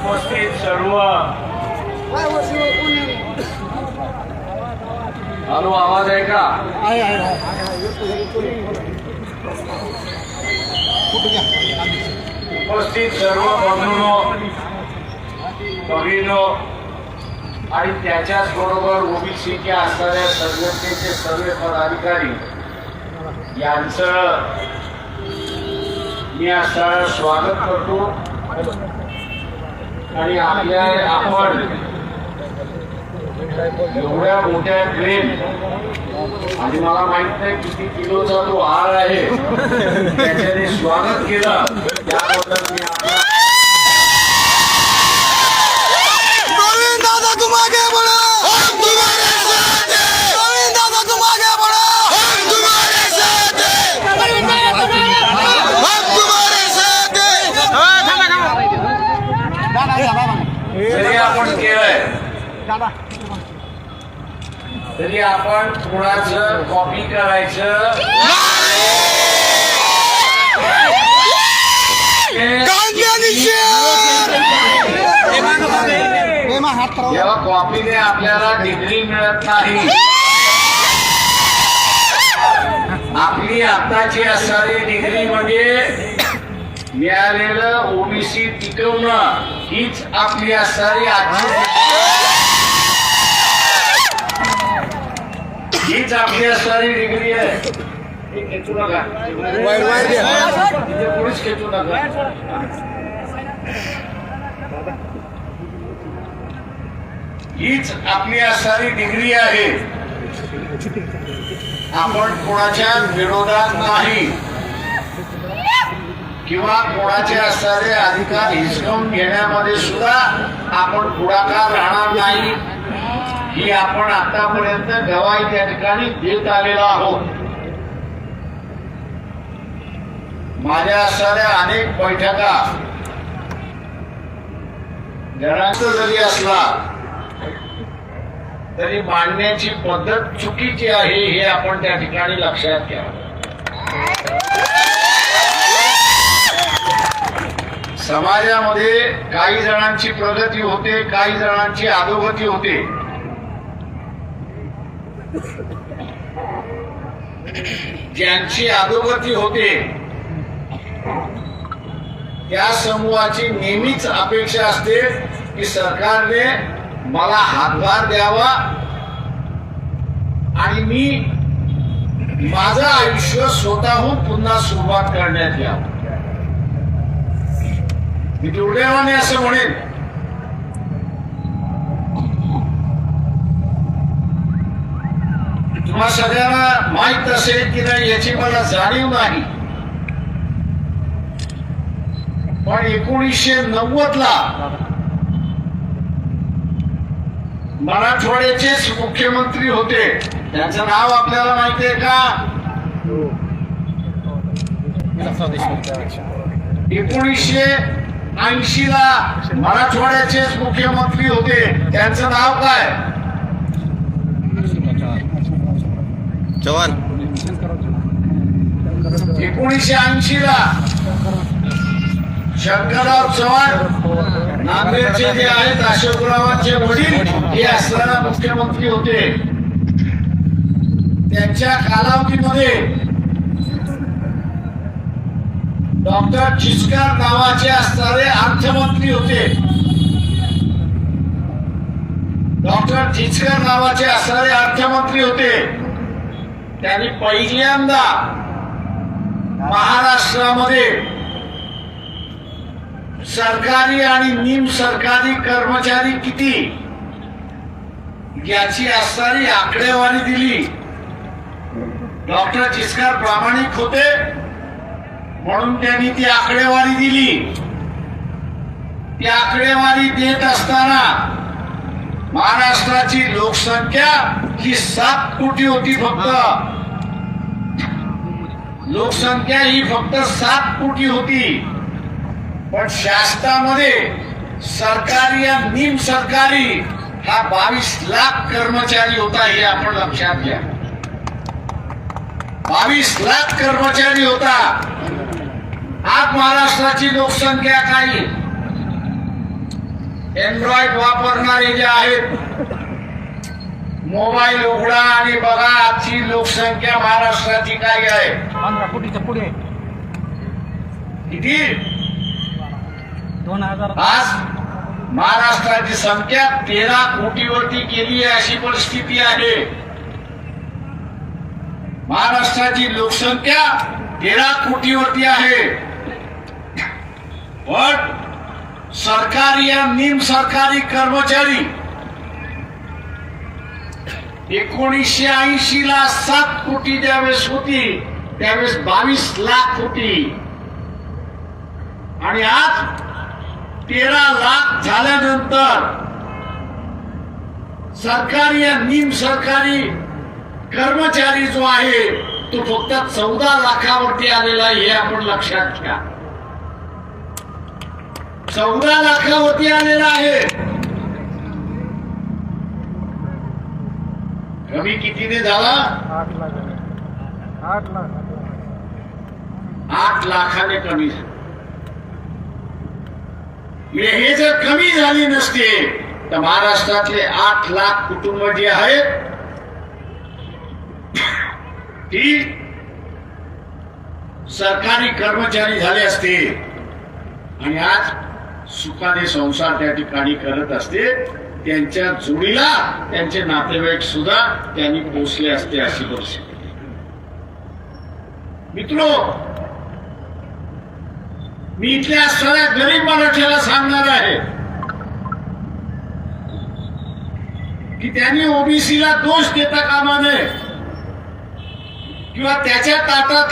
उपस्थित सर्व हॅलो आवाज आहे का उपस्थित सर्व बंधूंनो भगिनो आणि त्याच्याच बरोबर ओबीसीच्या असणाऱ्या संघटनेचे सर्व पदाधिकारी यांचं मी आता स्वागत करतो. आणि आपल्या आपण एवढ्या मोठ्या ट्रेन आणि मला माहीत नाही किती किलोचा तो हार आहे. त्याच्याने स्वागत केलं. त्याबद्दल मी तरी आपण कुणाचं कॉपी करायचं? जेव्हा कॉपीने आपल्याला डिग्री मिळत नाही आपली आताची असणारी डिग्री म्हणजे मिळालेलं ओबीसी टिकवणं. हीच आपली असणारी आजची हीच आपली असणारी डिग्री आहे. खेचू नका. इथे कोणीच खेचू नका. हीच आपली असणारी डिग्री आहे. आपण कोणाच्या विरोधात नाही. किंवा कोणाचे असणारे अधिकार हिसकावून घेण्यामध्ये सुद्धा आपण पुढाकार राहणार नाही. ही आपण आतापर्यंत गवाही त्या ठिकाणी देत आलेलो आहोत. माझ्या असणाऱ्या अनेक बैठका घरांचा जरी असला तरी मांडण्याची पद्धत चुकीची आहे हे आपण त्या ठिकाणी लक्षात घ्या. समाजामध्ये काही जणांची प्रगती होते काही जणांची अधोगती होते. ज्यांची अधोगती होते त्या समूहाची नेहमीच अपेक्षा असते की सरकारने मला हातभार द्यावा आणि मी माझं आयुष्य स्वतःहून पुन्हा सुरुवात करण्यात यावं. मी दुर्दैवाने असं म्हणेन. मग सगळ्यांना माहीत असेल की नाही याची मला जाणीव नाही. पण एकोणीसशे नव्वद ला मराठवाड्याचेच मुख्यमंत्री होते. त्यांचं नाव आपल्याला माहिती आहे का? एकोणीसशे ऐंशी ला मराठवाड्याचेच मुख्यमंत्री होते. त्यांचं नाव काय? जवान एकोणीसशे ऐंशी ला शंकरराव चव्हाण नांदेडचे जे आहेत अशोकरावांचे वडील हे असताना मुख्यमंत्री होते. त्यांच्या कालावधीमध्ये डॉक्टर चिस्कार नावाचे असणारे अर्थमंत्री होते. डॉक्टर चिचकर नावाचे असणारे अर्थमंत्री होते. त्यांनी पहिल्यांदा महाराष्ट्रामध्ये सरकारी आणि निम सरकारी कर्मचारी किती याची असणारी आकडेवारी दिली. डॉक्टर जिस्कार प्रामाणिक होते म्हणून त्यांनी ती आकडेवारी दिली. ती आकडेवारी देत असताना महाराष्ट्राची लोकसंख्या ही सात कोटी होती फक्त. लोकसंख्या ही फक्त सात कोटी होती. पण शासनामध्ये सरकारी या निम सरकारी हा बावीस लाख कर्मचारी होता हे आपण लक्षात घ्या. बावीस लाख कर्मचारी होता. आज महाराष्ट्राची लोकसंख्या काही. एन्ड्रॉइड वापरणारे जे आहेत मोबाईल उघडा आणि बघा आजची लोकसंख्या महाराष्ट्राची काय आहे? पंधरा कोटीच्या पुढे. किती? दोन हजार आज महाराष्ट्राची संख्या तेरा कोटीवरती गेली आहे अशी परिस्थिती आहे. महाराष्ट्राची लोकसंख्या तेरा कोटीवरती आहे. पण सरकारी आणि निम सरकारी कर्मचारी एकोणीसशे ऐंशी ला सात कोटी ज्यावेळेस होती त्यावेळेस बावीस लाख होती. आणि आज तेरा लाख झाल्यानंतर सरकारी आणि निम सरकारी कर्मचारी जो आहे तो फक्त चौदा लाखावरती आलेला आहे हे आपण लक्षात घ्या. चौदा लाखावरती आलेला आहे. कमी कितीने झाला? आठ लाख आठ लाख. आठ लाखाने कमी झाले. म्हणजे हे जर कमी झाली नसते तर महाराष्ट्रातले आठ लाख कुटुंब जे आहेत ती सरकारी कर्मचारी झाले असते. आणि आज सुखाने संसार त्या ठिकाणी करत असते. त्यांच्या जोडीला त्यांचे नातेवाईक सुद्धा त्यांनी पोचले असते अशी परिस्थिती. मित्रो मी इथल्या सगळ्या गरीब मराठ्याला सांगणार आहे की त्यांनी ओबीसीला दोष देता कामा नये किंवा त्याच्या ताटात